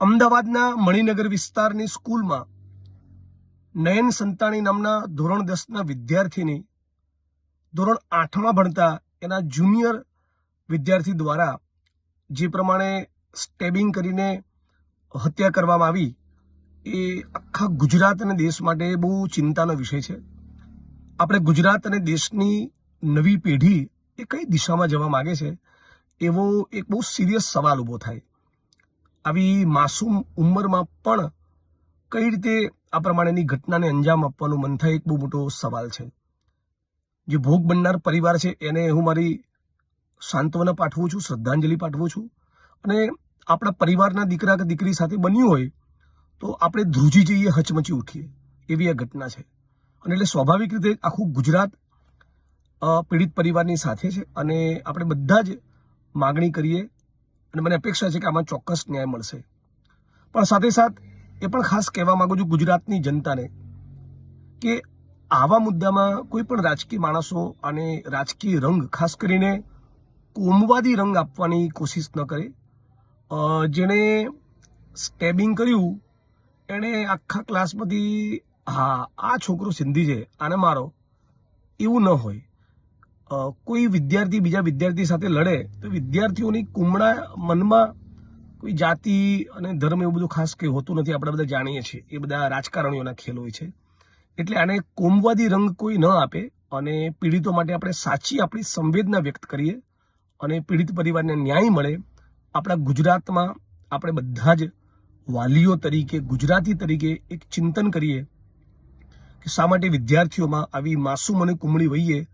અમદાવાદના મણિનગર વિસ્તારની સ્કૂલમાં નયન સંતાણી નામના ધોરણ દસના વિદ્યાર્થીની ધોરણ આઠમાં ભણતા એના જુનિયર વિદ્યાર્થી દ્વારા જે પ્રમાણે સ્ટેબિંગ કરીને હત્યા કરવામાં આવી, એ આખા ગુજરાત અને દેશ માટે બહુ ચિંતાનો વિષય છે. આપણે ગુજરાત અને દેશની નવી પેઢી એ કઈ દિશામાં જવા માગે છે? એવો એક બહુ સિરિયસ સવાલ ઊભો થાય. આવી માસૂમ ઉંમરમાં પણ કઈ રીતે આ પ્રમાણેની ઘટનાને અંજામ આપવાનું મન થાય એક બહુ મોટો સવાલ છે. જે ભોગ બનનાર પરિવાર છે એને હું મારી સાંત્વના પાઠવું છું, શ્રદ્ધાંજલિ પાઠવું છું અને આપણા પરિવારના દીકરા કે દીકરી સાથે બન્યું હોય તો આપણે ધ્રુજી જઈએ, હચમચી ઉઠીએ એવી આ ઘટના છે. અને એટલે સ્વાભાવિક રીતે આખું ગુજરાત પીડિત પરિવારની સાથે છે અને આપણે બધા જ માગણી કરીએ અને મને અપેક્ષા છે કે આમાં ચોક્કસ ન્યાય મળશે. પણ સાથે સાથ, એ પણ ખાસ કહેવા માંગુ છું ગુજરાતની જનતાને કે આવા મુદ્દામાં કોઈ પણ રાજકીય માણસો અને રાજકીય રંગ, ખાસ કરીને કોમવાદી રંગ આપવાની કોશિશ ન કરે. જેણે સ્ટેબિંગ કર્યું, એણે આખા ક્લાસમાંથી હા, આ છોકરો સિંધી છે, આને મારો. એવું ન હોય. કોઈ વિદ્યાર્થી બીજા વિદ્યાર્થી સાથે લડે, તો વિદ્યાર્થીઓની કુમળા મનમાં કોઈ જાતિ અને ધર્મ એવું બધું ખાસ કંઈ હોતું નથી, આપણે બધા જાણીએ છીએ. એ બધા રાજકારણીઓના ખેલ હોય છે. એટલે આને કોમવાદી રંગ કોઈ ન આપે અને પીડિતો માટે આપણે સાચી આપણી સંવેદના વ્યક્ત કરીએ અને પીડિત પરિવારને ન્યાય મળે. આપણા ગુજરાતમાં આપણે બધા જ વાલીઓ તરીકે, ગુજરાતી તરીકે એક ચિંતન કરીએ કે શા માટે વિદ્યાર્થીઓમાં આવી માસૂમ અને કુમળી વયે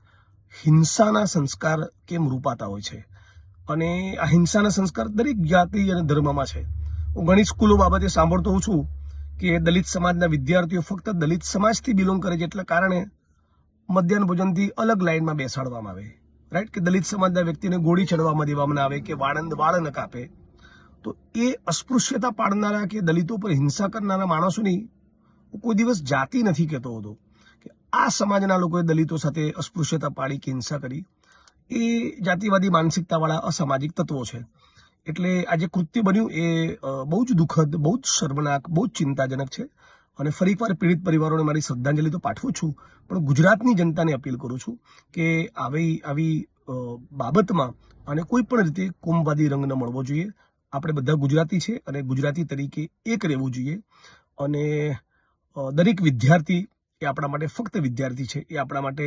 હિંસાના સંસ્કાર કેમ રૂપાતા હોય છે? અને આ હિંસાના સંસ્કાર દરેક જાતિ અને ધર્મમાં છે. હું ઘણી સ્કૂલો બાબતે સાંભળતો હોઉં છું કે દલિત સમાજના વિદ્યાર્થીઓ ફક્ત દલિત સમાજથી બિલોંગ કરે છે એટલા કારણે મધ્યાહન ભોજનથી અલગ લાઈનમાં બેસાડવામાં આવે. રાઈટ કે દલિત સમાજના વ્યક્તિને ગોળી ચડવામાં દેવામાં આવે કે વાળંદ વાળ ન કાપે. તો એ અસ્પૃશ્યતા પાડનારા કે દલિતો પર હિંસા કરનારા માણસોની હું કોઈ દિવસ જાતિ નથી કહેતો હતો. આ સમાજના લોકોએ દલિતો સાથે અસ્પૃશ્યતા પાડી કે હિંસા કરી. એ જાતિવાદી માનસિકતાવાળા અસામાજિક તત્વો છે. એટલે આ જે કૃત્ય બન્યું એ બહુ જ દુઃખદ, બહુ જ શર્મનાક, બહુ જ ચિંતાજનક છે. અને ફરી એકવાર પીડિત પરિવારોને મારી શ્રદ્ધાંજલિ તો પાઠવું છું, પણ ગુજરાતની જનતાને અપીલ કરું છું કે આવી આવી બાબતમાં અને કોઈ પણ રીતે કોમવાદી રંગ ન મળવો જોઈએ. આપણે બધા ગુજરાતી છે અને ગુજરાતી તરીકે એક રહેવું જોઈએ. અને દરેક વિદ્યાર્થી એ આપણા માટે ફક્ત વિદ્યાર્થી છે. એ આપણા માટે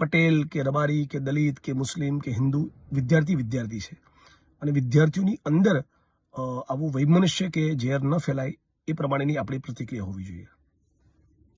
પટેલ કે રબારી કે દલિત કે મુસ્લિમ કે હિન્દુ વિદ્યાર્થી વિદ્યાર્થી છે. અને વિદ્યાર્થીઓની અંદર આવું વૈમનસ્ય કે ઝેર ન ફેલાય એ પ્રમાણેની આપણી પ્રતિક્રિયા હોવી જોઈએ.